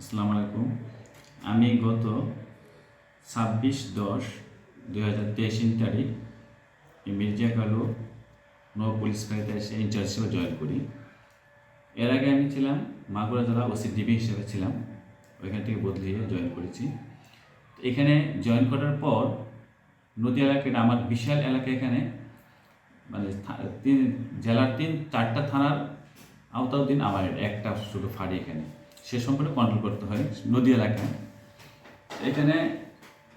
আসসালামু আলাইকুম। আমি গত ছাব্বিশ দশ দুই হাজার তেইশ তারিখ মির্জা কালু নৌ পুলিশ ফাঁড়িতে এসে ইনচার্জ হিসেবে জয়েন করি। এর আগে আমি ছিলাম মাগুরা জেলা ওসি ডিবি হিসেবে ছিলাম, ওইখান থেকে বদলিয়ে জয়েন করেছি। এখানে জয়েন করার পর নদী এলাকাটা আমার বিশাল এলাকা এখানে মানে তিন, জেলার তিন, চারটা থানার আওতাধীন আমার একটা শুধু ফাঁড়ি এখানে। সে সম্পূর্ণ কন্ট্রোল করতে হয় নদী এলাকায়। এখানে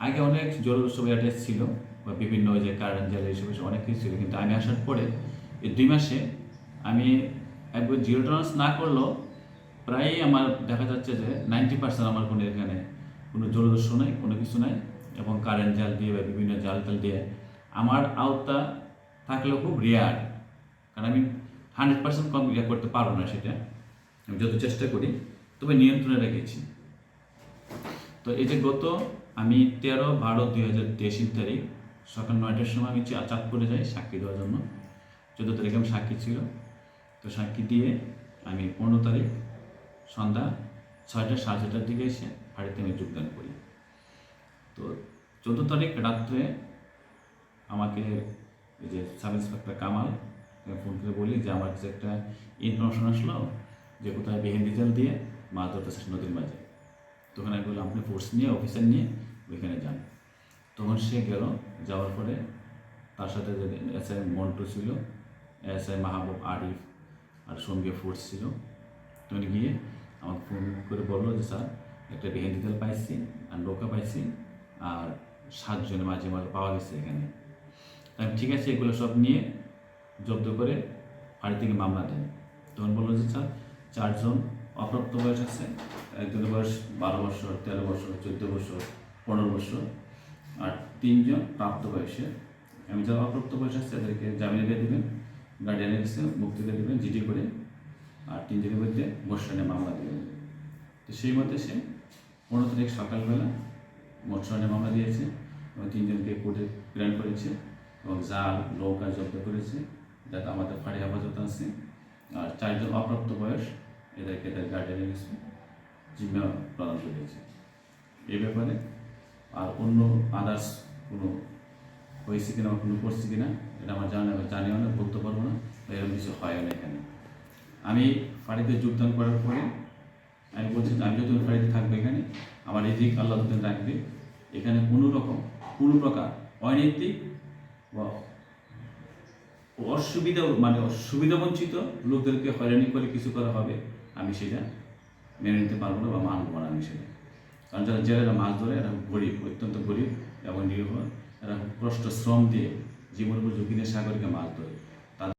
আগে অনেক জল উৎসব অ্যাটাচ ছিল, বা বিভিন্ন ওই যে কারেন্ট জেল এইসব অনেক কিছু ছিল, কিন্তু আমি আসার পরে এই দুই মাসে আমি একবার জিরো টলারেন্স না করলেও প্রায়ই আমার দেখা যাচ্ছে যে নাইনটি পার্সেন্ট আমার কোনো এখানে কোনো জলদস্যু নাই, কোনো কিছু নাই, এবং কারেন্ট জাল দিয়ে বা বিভিন্ন জাল টাল দিয়ে আমার আওতা থাকলেও খুব রেয়ার কারণ আমি হান্ড্রেড পার্সেন্ট কম করতে পারব না সেটা। আমি যত চেষ্টা করি তবে নিয়ন্ত্রণে রেখেছি। তো এই যে গত, আমি তেরো বারো দুই হাজার তেইশ তারিখ সকাল নয়টার সময় আমি চাঁদপুরে যাই সাক্ষী দেওয়ার জন্য। চোদ্দ তারিখে আমি সাক্ষী ছিল। তো সাক্ষী দিয়ে আমি পনেরো তারিখ সন্ধ্যা ছয়টা সাড়ে ছটার দিকে এসে বাড়িতে আমি যোগদান করি। তো চোদ্দ তারিখ রাত্রে আমাকে এই যে সাব ইন্সপেক্টর কামাল ফোন করে বলি যে আমার কাছে একটা ইনফরমেশন আসলো যে কোথায় বিহীন ডিজেল দিয়ে মাছ ধরতেছে নদীর মাঝে তখন আমি বললাম, আপনি ফোর্স নিয়ে অফিসার নিয়ে ওইখানে যান। তখন সে গেল, যাওয়ার পরে তার সাথে এস আই মন্টু ছিল, এস আই মাহবুব আরিফ আর সঙ্গে ফোর্স ছিল, তখন গিয়ে আমাকে ফোন করে বলল যে, স্যার, একটা বিহীন ডিজেল পাইছি আর নৌকা পাইছি আর সাতজনের মাঝে মাঝে পাওয়া গেছে এখানে। ঠিক আছে, এগুলো সব নিয়ে জব্দ করে বাড়ি থেকে মামলা দেন। তখন বলল যে, স্যার, চারজন অপ্রাপ্ত বয়স আছে একজনের বয়স বারো বছর, তেরো বছর, চোদ্দ বছর, পনেরো বছর, আর তিনজন প্রাপ্ত বয়সে আমি যারা অপ্রাপ্ত বয়স আছে, তাদেরকে জামিনে দিয়ে দেবেন গার্ডিয়ানের কাছে মুক্তি দিয়ে দেবেন, জিডি করে, আর তিনজনের মধ্যে মোটরসাইকেলে মামলা দিয়ে দেবেন। তো সেই মতে সে পনেরো তারিখ সকালবেলা মোটরসাইকেলে মামলা দিয়েছে এবং তিনজনকে কোর্টে প্রেরণ করেছে এবং জাল নৌকা জব্দ করেছে, যাতে আমাদের ফাঁড়ি হেফাজত আছে। আর চারজন অপ্রাপ্ত বয়স এদেরকে এদের গার্ডিয়ানের কাছে? জিম্মা প্রদান করেছে। এ ব্যাপারে আর অন্য আদার্স কোনো হয়েছে কিনা বা কোনো করছে কিনা, এটা আমার জানা জানিও না, বলতে পারব না এরকম কিছু হয় না এখানে। আমি ফাঁড়িতে যোগদান করার পরে আমি বলছি, আমি যতদিন ফাঁড়িতে থাকব এখানে, আমার এই দিক আল্লাহ যতদিন রাখবে, এখানে কোনো রকম, কোনো প্রকার অনৈতিক বা অসুবিধা মানে সুবিধা বঞ্চিত লোকদেরকে হয়রানি করে কিছু করা হবে আমি সেটা মেনে নিতে পারব না বা মানবো না আমি সেটা। কারণ যারা জেলেরা মাছ ধরে, এরা গরিব, অত্যন্ত গরিব এবং নির্ভর এরা কষ্ট, শ্রম দিয়ে জীবন ঝুঁকি নিয়ে সাগরকে মাছ ধরে।